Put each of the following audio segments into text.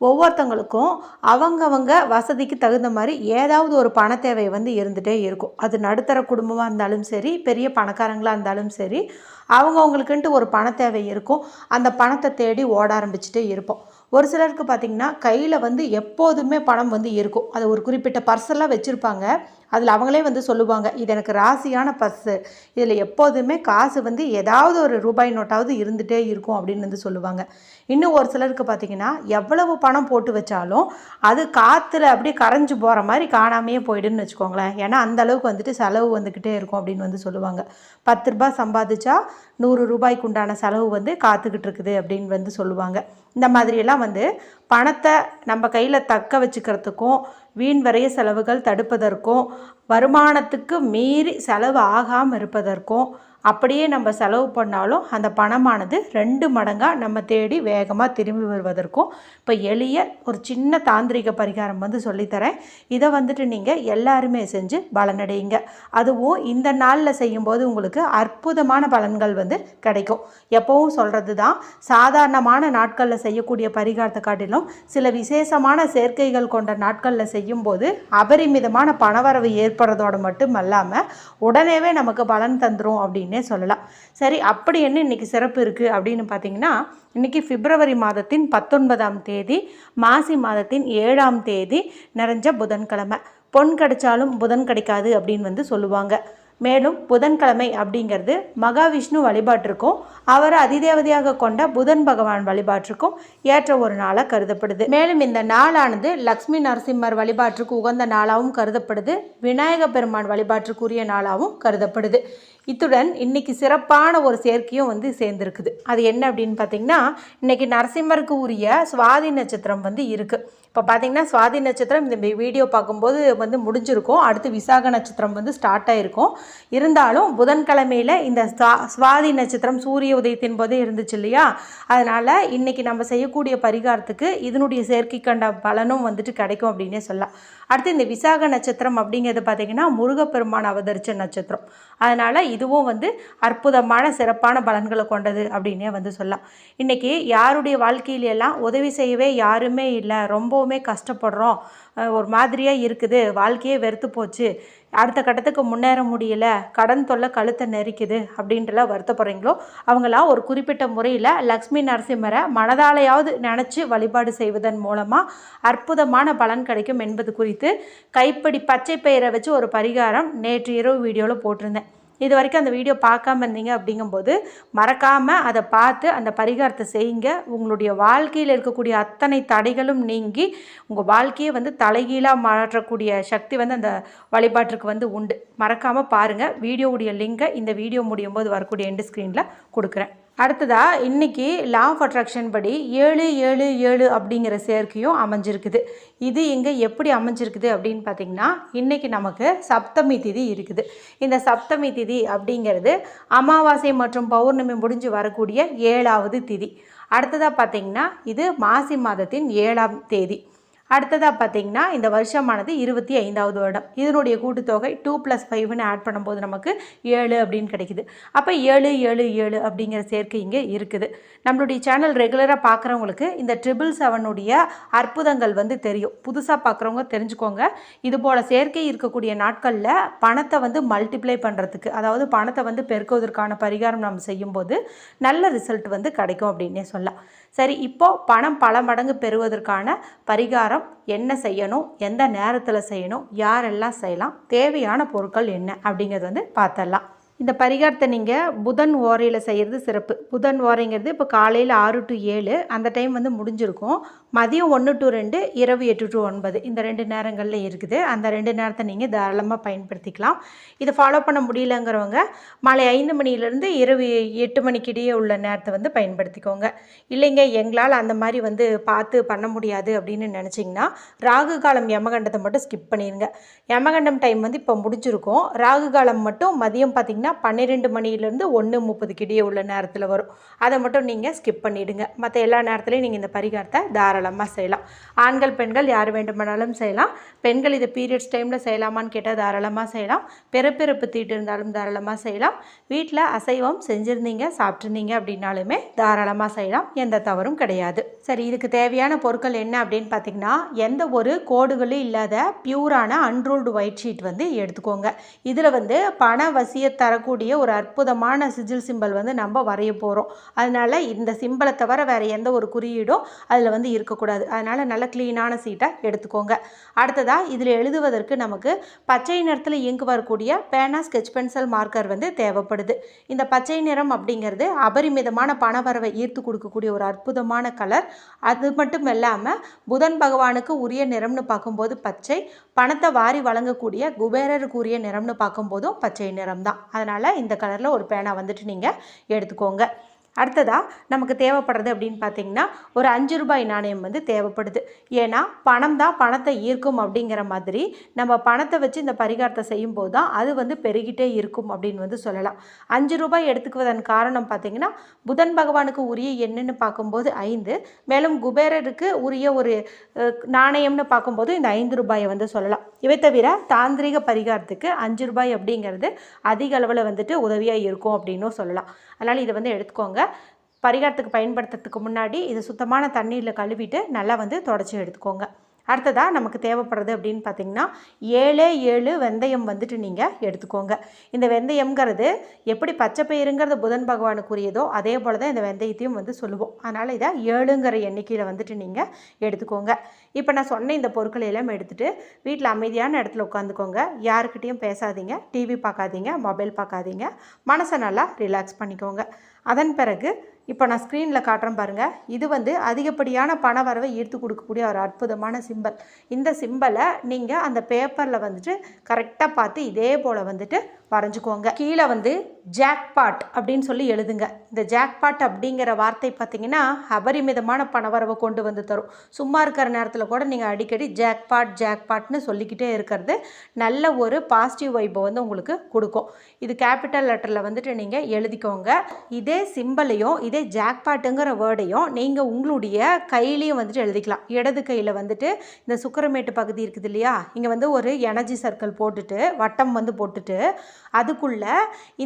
ஒவ்வொருத்தங்களுக்கும் அவங்கவங்க வசதிக்கு தகுந்த மாதிரி ஏதாவது ஒரு பண தேவை வந்து இருந்துகிட்டே இருக்கும். அது நடுத்தர குடும்பமாக இருந்தாலும் சரி பெரிய பணக்காரங்களாக இருந்தாலும் சரி அவங்கவுங்களுக்குன்ட்டு ஒரு பண தேவை இருக்கும். அந்த பணத்தை தேடி ஓட ஆரம்பிச்சுட்டே இருப்போம். ஒரு சிலருக்கு பார்த்திங்கன்னா கையில் வந்து எப்போதுமே பணம் வந்து இருக்கும். அது ஒரு குறிப்பிட்ட பர்சலாக வச்சுருப்பாங்க. அதில் அவங்களே வந்து சொல்லுவாங்க இது எனக்கு ராசியான பஸ்ஸு இதில் எப்போதுமே காசு வந்து ஏதாவது ஒரு ரூபாய் நோட்டாவது இருந்துகிட்டே இருக்கும் அப்படின்னு வந்து சொல்லுவாங்க. இன்னும் ஒரு சிலருக்கு பார்த்திங்கன்னா எவ்வளவு பணம் போட்டு வச்சாலும் அது காற்றுல அப்படியே கரைஞ்சி போகிற மாதிரி காணாமையே போயிடுன்னு வச்சுக்கோங்களேன். ஏன்னா அந்த அளவுக்கு வந்துட்டு செலவு வந்துக்கிட்டே இருக்கும் அப்படின்னு வந்து சொல்லுவாங்க. பத்து ரூபாய் சம்பாதிச்சா நூறு ரூபாய்க்கு உண்டான செலவு வந்து காத்துக்கிட்டு இருக்குது அப்படின்னு வந்து சொல்லுவாங்க. இந்த மாதிரியெல்லாம் வந்து பணத்தை நம்ம கையில் தக்க வச்சுக்கிறதுக்கும் வீண் வரைய செலவுகள் தடுப்பதற்கும் வருமானத்துக்கு மீறி செலவு ஆகாமல் இருப்பதற்கும் அப்படியே நம்ம செலவு பண்ணாலும் அந்த பணமானது ரெண்டு மடங்காக நம்ம தேடி வேகமாக திரும்பி வருவதற்கும் இப்போ எளிய ஒரு சின்ன தாந்திரிக பரிகாரம் வந்து சொல்லித்தரேன். இதை வந்துட்டு நீங்கள் எல்லாருமே செஞ்சு பலனடையுங்க. அதுவும் இந்த நாளில் செய்யும்போது உங்களுக்கு அற்புதமான பலன்கள் வந்து கிடைக்கும். எப்போவும் சொல்கிறது தான் சாதாரணமான நாட்களில் செய்யக்கூடிய பரிகாரத்தை காட்டிலும் சில விசேஷமான சேர்க்கைகள் கொண்ட நாட்களில் செய்யும்போது அபரிமிதமான பணவரவு ஏற்படுறதோடு மட்டும் அல்லாமல் உடனேவே நமக்கு பலன் தந்துடும் அப்படின்னு சொல்லலாம். சரி அப்படி என்ன இன்றைக்கி சிறப்பு இருக்குது அப்படின்னு பார்த்தீங்கன்னா இன்றைக்கி பிப்ரவரி மாதத்தின் பத்தொன்பதாம் தேதி மாசி மாதத்தின் ஏழாம் தேதி நிறைஞ்ச புதன்கிழமை. பொன் கிடைச்சாலும் புதன் கிடைக்காது அப்படின்னு வந்து சொல்லுவாங்க. மேலும் புதன்கிழமை அப்படிங்கிறது மகாவிஷ்ணு வழிபாட்டிற்கும் அவரை அதிதேவதையாக கொண்ட புதன் பகவான் வழிபாட்டிற்கும் ஏற்ற ஒரு நாளாக கருதப்படுது. மேலும் இந்த நாளானது லக்ஷ்மி நரசிம்மர் வழிபாட்டிற்கு உகந்த நாளாகவும் கருதப்படுது. விநாயக பெருமான் வழிபாட்டிற்குரிய நாளாகவும் கருதப்படுது. இத்துடன் இன்னைக்கு சிறப்பான ஒரு சேர்க்கையும் வந்து சேர்ந்துருக்குது. அது என்ன அப்படின்னு பார்த்தீங்கன்னா இன்றைக்கி நரசிம்மருக்கு உரிய சுவாதி நட்சத்திரம் வந்து இருக்குது இப்போ பார்த்தீங்கன்னா சுவாதி நட்சத்திரம் இந்த வீடியோ பார்க்கும்போது வந்து முடிஞ்சிருக்கும். அடுத்து விசாக நட்சத்திரம் வந்து ஸ்டார்ட் ஆகிருக்கும் இருந்தாலும் புதன்கிழமையில் இந்த சுவாதி நட்சத்திரம் சூரிய உதயத்தின் போதே இருந்துச்சு இல்லையா? அதனால் இன்றைக்கி நம்ம செய்யக்கூடிய பரிகாரத்துக்கு இதனுடைய செயற்கை கண்ட பலனும் வந்துட்டு கிடைக்கும் அப்படின்னே சொல்லலாம். அடுத்து இந்த விசாக நட்சத்திரம் அப்படிங்கிறது பார்த்திங்கன்னா முருகப்பெருமான் அவதரிச்ச நட்சத்திரம். அதனால் இதுவும் வந்து அற்புதமான சிறப்பான பலன்களை கொண்டது அப்படின்னே வந்து சொல்லலாம். இன்றைக்கி யாருடைய வாழ்க்கையிலெல்லாம் உதவி செய்யவே யாருமே இல்லை ரொம்பவுமே கஷ்டப்படுறோம். ஒரு மாதிரியாக இருக்குது. வாழ்க்கையே வெறுத்து போச்சு. அடுத்த கட்டத்துக்கு முன்னேற முடியல. கடன் தொல்லை கழுத்தை நெரிக்குது அப்படின்ட்டுலாம் வருத்தப்படுறீங்களோ? அவங்களாம் ஒரு குறிப்பிட்ட முறையில் லக்ஷ்மி நரசிம்மரை மனதாலையாவது நினச்சி வழிபாடு செய்வதன் மூலமாக அற்புதமான பலன் கிடைக்கும் என்பது குறித்து கைப்படி பச்சை பயிரை வச்சு ஒரு பரிகாரம் நேற்று இரவு வீடியோவில் போட்டிருந்தேன். இது வரைக்கும் அந்த வீடியோ பார்க்காம இருந்தீங்க அப்படிங்கும்போது மறக்காமல் அதை பார்த்து அந்த பரிகாரத்தை செய்யுங்க. உங்களுடைய வாழ்க்கையில் இருக்கக்கூடிய அத்தனை தடைகளும் நீங்கி உங்கள் வாழ்க்கையை வந்து தலைகீழாக மாற்றக்கூடிய சக்தி வந்து அந்த வழிபாட்டிற்கு வந்து உண்டு. மறக்காமல் பாருங்கள் வீடியோவுடைய லிங்கை இந்த வீடியோ முடியும் போது வரக்கூடிய எண்டு ஸ்க்ரீனில் கொடுக்குறேன். அடுத்ததாக இன்றைக்கி லா ஆஃப் அட்ராக்ஷன் படி ஏழு ஏழு ஏழு அப்படிங்கிற சேர்க்கையும் அமைஞ்சிருக்குது. இது இங்கே எப்படி அமைஞ்சிருக்குது அப்படின்னு பார்த்தீங்கன்னா இன்றைக்கி நமக்கு சப்தமி திதி இருக்குது. இந்த சப்தமி திதி அப்படிங்கிறது அமாவாசை மற்றும் பௌர்ணமி முடிஞ்சு வரக்கூடிய ஏழாவது திதி. அடுத்ததாக பார்த்தீங்கன்னா இது மாசி மாதத்தின் ஏழாம் தேதி. அடுத்ததாக பார்த்தீங்கன்னா இந்த வருஷமானது இருபத்தி ஐந்தாவது வருடம். இதனுடைய கூட்டுத்தொகை டூ ப்ளஸ் ஃபைவ்னு ஆட் பண்ணும்போது நமக்கு ஏழு அப்படின்னு கிடைக்குது. அப்போ ஏழு ஏழு ஏழு அப்படிங்கிற சேர்க்கை இங்கே இருக்குது. நம்மளுடைய சேனல் ரெகுலராக பார்க்குறவங்களுக்கு இந்த ட்ரிபிள் செவனுடைய அற்புதங்கள் வந்து தெரியும். புதுசாக பார்க்குறவங்க தெரிஞ்சுக்கோங்க. இது போல் சேர்க்கை இருக்கக்கூடிய நாட்களில் பணத்தை வந்து மல்டிப்ளை பண்ணுறதுக்கு அதாவது பணத்தை வந்து பெருக்குவதற்கான பரிகாரம் நம்ம செய்யும்போது நல்ல ரிசல்ட் வந்து கிடைக்கும் அப்படின்னே சொல்லலாம். சரி இப்போது பணம் பல மடங்கு பெறுவதற்கான பரிகாரம் என்ன செய்யணும்? எந்த நேரத்தில் செய்யணும்? யாரெல்லாம் செய்யலாம்? தேவையான பொருட்கள் என்ன? அப்படிங்கிறது வந்து பார்த்தரலாம் இந்த பரிகாரத்தை நீங்கள் புதன் ஓரையில் செய்கிறது சிறப்பு. புதன் ஓரைங்கிறது இப்போ காலையில் ஆறு டு ஏழு அந்த டைம் வந்து முடிஞ்சிருக்கும். மதியம் ஒன்று டு ரெண்டு இரவு எட்டு டு ஒன்பது. இந்த ரெண்டு நேரங்களில் இருக்குது. அந்த ரெண்டு நேரத்தை நீங்கள் தாராளமாக பயன்படுத்திக்கலாம். இதை ஃபாலோ பண்ண முடியலங்கிறவங்க மாலை ஐந்து மணிலேருந்து இரவு எட்டு மணிக்கிடையே உள்ள நேரத்தை வந்து பயன்படுத்திக்கோங்க. இல்லைங்க எங்களால் அந்த மாதிரி வந்து பார்த்து பண்ண முடியாது அப்படின்னு நினச்சிங்கன்னா ராகு காலம் யமகண்டத்தை மட்டும் ஸ்கிப் பண்ணிடுங்க யமகண்டம் டைம் வந்து இப்போ முடிஞ்சிருக்கும். ராகு காலம் மட்டும் மதியம் பார்த்திங்கன்னா பன்னிரெண்டு மணிலேருந்து ஒன்று முப்பதுக்கிடையே உள்ள நேரத்தில் வரும். அதை மட்டும் நீங்கள் ஸ்கிப் பண்ணிவிடுங்க மற்ற எல்லா நேரத்துலையும் நீங்கள் இந்த பரிகாரத்தை தாராளம் தாராளமாக செய்யலாம். ஆண்கள் பெண்கள் யார் வேண்டுமானாலும் செய்யலாம். பெண்கள் இது பீரியட்ஸ் டைமில் செய்யலாமான்னு கேட்டால் தாராளமாக செய்யலாம். பிறப்பிறப்பு தீட்டு இருந்தாலும் தாராளமாக செய்யலாம். வீட்டில் அசைவம் செஞ்சுருந்தீங்க சாப்பிட்ருந்தீங்க அப்படின்னாலுமே தாராளமாக செய்யலாம். எந்த தவறும் கிடையாது. சரி இதுக்கு தேவையான பொருட்கள் என்ன அப்படின்னு பார்த்தீங்கன்னா எந்த ஒரு கோடுகளும் இல்லாத பியூரான அன்ரோல்டு ஒயிட் ஷீட் வந்து எடுத்துக்கோங்க. இதில் வந்து பண வசிய தரக்கூடிய ஒரு அற்புதமான சிஜில் சிம்பல் வந்து நம்ம வரைய போகிறோம் அதனால் இந்த சிம்பலை தவிர வேறு எந்த ஒரு குறியீடும் அதில் வந்து இருக்கக்கூடாது. அதனால் நல்ல க்ளீனான சீட்டை எடுத்துக்கோங்க. அடுத்ததாக இதில் எழுதுவதற்கு நமக்கு பச்சை நிறத்தில் இயங்கு வரக்கூடிய பேனா ஸ்கெச் பென்சில் மார்க்கர் வந்து தேவைப்படுது. இந்த பச்சை நிறம் அப்படிங்கிறது அபரிமிதமான பணவரவை ஈர்த்து கொடுக்கக்கூடிய ஒரு அற்புதமான கலர் அது மட்டும் இல்லாமல் புதன் பகவானுக்கு உரிய நிறம்னு பார்க்கும்போது பச்சை பணத்தை வாரி வழங்கக்கூடிய குபேரருக்கு உரிய நிறம்னு பார்க்கும்போதும் பச்சை நிறம் தான் அதனால் இந்த கலரில் ஒரு பேனா வந்துட்டு நீங்கள் எடுத்துக்கோங்க. அடுத்ததாக நமக்கு தேவைப்படுறது அப்படின்னு பார்த்தீங்கன்னா ஒரு அஞ்சு ரூபாய் நாணயம் வந்து தேவைப்படுது. ஏன்னா பணம் தான் பணத்தை ஈர்க்கும் அப்படிங்கிற மாதிரி நம்ம பணத்தை வச்சு இந்த பரிகாரத்தை செய்யும்போது தான் அது வந்து பெருகிட்டே இருக்கும் அப்படின்னு வந்து சொல்லலாம். அஞ்சு ரூபாய் எடுத்துக்குவதன் காரணம் பார்த்தீங்கன்னா புதன் பகவானுக்கு உரிய என்னன்னு பார்க்கும்போது ஐந்து மேலும் குபேரருக்கு உரிய ஒரு நாணயம்னு பார்க்கும்போது இந்த ஐந்து ரூபாயை வந்து சொல்லலாம். இவை தவிர தாந்திரிக பரிகாரத்துக்கு அஞ்சு ரூபாய் அப்படிங்கிறது அதிக அளவில் வந்துட்டு உதவியாக இருக்கும் அப்படின்னும் சொல்லலாம். அதனால் இதை வந்து எடுத்துக்கோங்க. பரிகாரத்துக்கு பயன்படுத்துறதுக்கு முன்னாடி இதை சுத்தமான தண்ணீரில் கழுவிட்டு நல்லா வந்து தொடச்சி எடுத்துக்கோங்க. அடுத்ததாக நமக்கு தேவைப்படுறது அப்படின்னு பார்த்தீங்கன்னா ஏழே ஏழு வெந்தயம் வந்துட்டு நீங்கள் எடுத்துக்கோங்க. இந்த வெந்தயம்ங்கிறது எப்படி பச்சை பயிருங்கிறது புதன் பகவானுக்குரியதோ அதே போல் தான் இந்த வெந்தயத்தையும் வந்து சொல்லுவோம். அதனால் இதை ஏழுங்கிற எண்ணிக்கையில் வந்துட்டு நீங்கள் எடுத்துக்கோங்க. இப்போ நான் சொன்ன இந்த பொருட்களை எல்லாம் எடுத்துகிட்டு வீட்டில் அமைதியான இடத்துல உட்காந்துக்கோங்க. யாருக்கிட்டேயும் பேசாதீங்க. டிவி பார்க்காதீங்க மொபைல் பார்க்காதீங்க மனசை நல்லா ரிலாக்ஸ் பண்ணிக்கோங்க. அதன் பிறகு இப்போ நான் ஸ்க்ரீனில் காட்டுறேன் பாருங்கள் இது வந்து அதிகப்படியான பண வரவை ஈர்த்து கொடுக்கக்கூடிய ஒரு அற்புதமான சிம்பல் இந்த சிம்பலை நீங்கள் அந்த பேப்பரில் வந்துட்டு கரெக்டாக பார்த்து இதே போல் வந்துட்டு வரைஞ்சிக்கோங்க. கீழே வந்து ஜாக்பாட் அப்படின்னு சொல்லி எழுதுங்க. இந்த ஜாக்பாட் அப்படிங்கிற வார்த்தை பார்த்தீங்கன்னா அபரிமிதமான பணவரவை கொண்டு வந்து தரும். சும்மா இருக்கிற நேரத்தில் கூட நீங்கள் அடிக்கடி ஜாக்பாட் ஜாக்பாட்னு சொல்லிக்கிட்டே இருக்கிறது நல்ல ஒரு பாசிட்டிவ் வைப்பை வந்து உங்களுக்கு கொடுக்கும். இது கேபிட்டல் லெட்டரில் வந்துட்டு நீங்கள் எழுதிக்கோங்க. இதே சிம்பலையும் இதே ஜாக்பாட்டுங்கிற வேர்டையும் நீங்கள் உங்களுடைய கையிலையும் வந்துட்டு எழுதிக்கலாம். இடது கையில் வந்துட்டு இந்த சுக்கரமேட்டு பகுதி இருக்குது இல்லையா? இங்கே வந்து ஒரு எனர்ஜி சர்க்கிள் போட்டுட்டு வட்டம் வந்து போட்டுட்டு அதுக்குள்ளே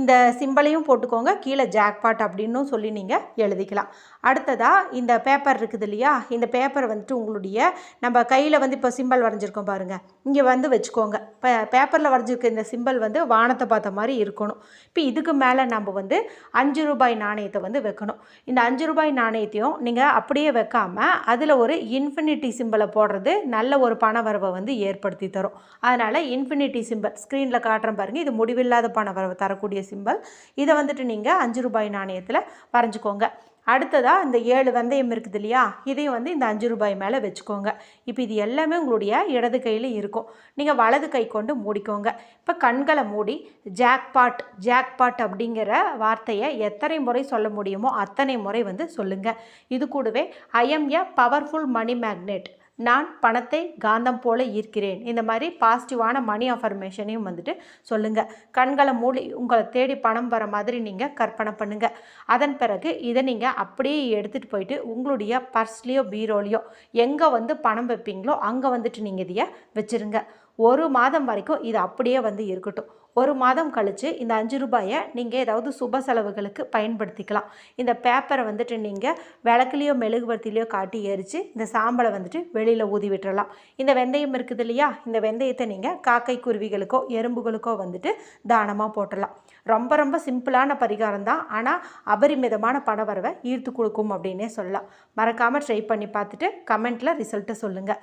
இந்த சிம்பலையும் போட்டுக்கோங்க. கீழே ஜாக்பாட் அப்படின்னும் சொல்லி நீங்கள் எழுதிக்கலாம். அடுத்ததாக இந்த பேப்பர் இருக்குது இல்லையா? இந்த பேப்பரை வந்துட்டு உங்களுடைய நம்ம கையில் வந்து இப்போ சிம்பல் வரைஞ்சிருக்கோம் பாருங்கள் இங்கே வந்து வச்சுக்கோங்க. இப்போ பேப்பரில் வரைஞ்சிருக்க இந்த சிம்பல் வந்து வானத்தை பார்த்த மாதிரி இருக்கணும். இப்போ இதுக்கு மேலே நம்ம வந்து அஞ்சு ரூபாய் நாணயத்தை வந்து வைக்கணும். இந்த அஞ்சு ரூபாய் நாணயத்தையும் நீங்கள் அப்படியே வைக்காமல் அதில் ஒரு இன்ஃபினிட்டி சிம்பலை போடுறது நல்ல ஒரு பண வரவை வந்து ஏற்படுத்தி தரும். அதனால் இன்ஃபினிட்டி சிம்பல் ஸ்க்ரீனில் காட்டுறேன் பாருங்கள் இது முடிவில்லாத பண வரவை தரக்கூடிய சிம்பல் இதை வந்துட்டு நீங்கள் அஞ்சு ரூபாய் நாணயத்தில் வரைஞ்சிக்கோங்க. அடுத்ததாக இந்த ஏழு வெந்தயம் இருக்குது இல்லையா? இதையும் வந்து இந்த அஞ்சு ரூபாய் மேலே வச்சுக்கோங்க. இப்போ இது எல்லாமே உங்களுடைய இடது கையில் இருக்கும். நீங்கள் வலது கை கொண்டு மூடிக்கோங்க. இப்போ கண்களை மூடி ஜாக்பாட் ஜாக்பாட் அப்படிங்கிற வார்த்தையை எத்தனை முறை சொல்ல முடியுமோ அத்தனை முறை வந்து சொல்லுங்கள் இது கூடவே I am a powerful money magnet. நான் பணத்தை காந்தம் போல ஈர்க்கிறேன். இந்த மாதிரி பாசிட்டிவான மணி அஃபர்மேஷனையும் வந்துட்டு சொல்லுங்கள் கண்களை மூடி உங்களை தேடி பணம் வர மாதிரி நீங்கள் கற்பனை பண்ணுங்கள் அதன் பிறகு இதை நீங்கள் அப்படியே எடுத்துகிட்டு போயிட்டு உங்களுடைய பர்ஸ்லேயோ பீரோலையோ எங்கே வந்து பணம் வைப்பீங்களோ அங்கே வந்துட்டு நீங்கள் இதைய வச்சுருங்க. ஒரு மாதம் வரைக்கும் இது அப்படியே வந்து இருக்கட்டும். ஒரு மாதம் கழித்து இந்த அஞ்சு ரூபாயை நீங்கள் ஏதாவது சுப செலவுகளுக்கு பயன்படுத்திக்கலாம். இந்த பேப்பரை வந்துட்டு நீங்கள் விளக்குலையோ மெழுகுவர்த்திலையோ காட்டி எரித்து இந்த சாம்பலை வந்துட்டு வெளியில் ஊதி விட்டுறலாம். இந்த வெந்தயம் இருக்குது இல்லையா? இந்த வெந்தயத்தை நீங்கள் காக்கை குருவிகளுக்கோ எறும்புகளுக்கோ வந்துட்டு தானமாக போட்டுடலாம் ரொம்ப ரொம்ப சிம்பிளான பரிகாரம் தான். ஆனால் அபரிமிதமான பணவரவை ஈர்த்து கொடுக்கும் அப்படின்னே சொல்லலாம். மறக்காமல் ட்ரை பண்ணி பார்த்துட்டு கமெண்ட்டில் ரிசல்ட்டை சொல்லுங்கள்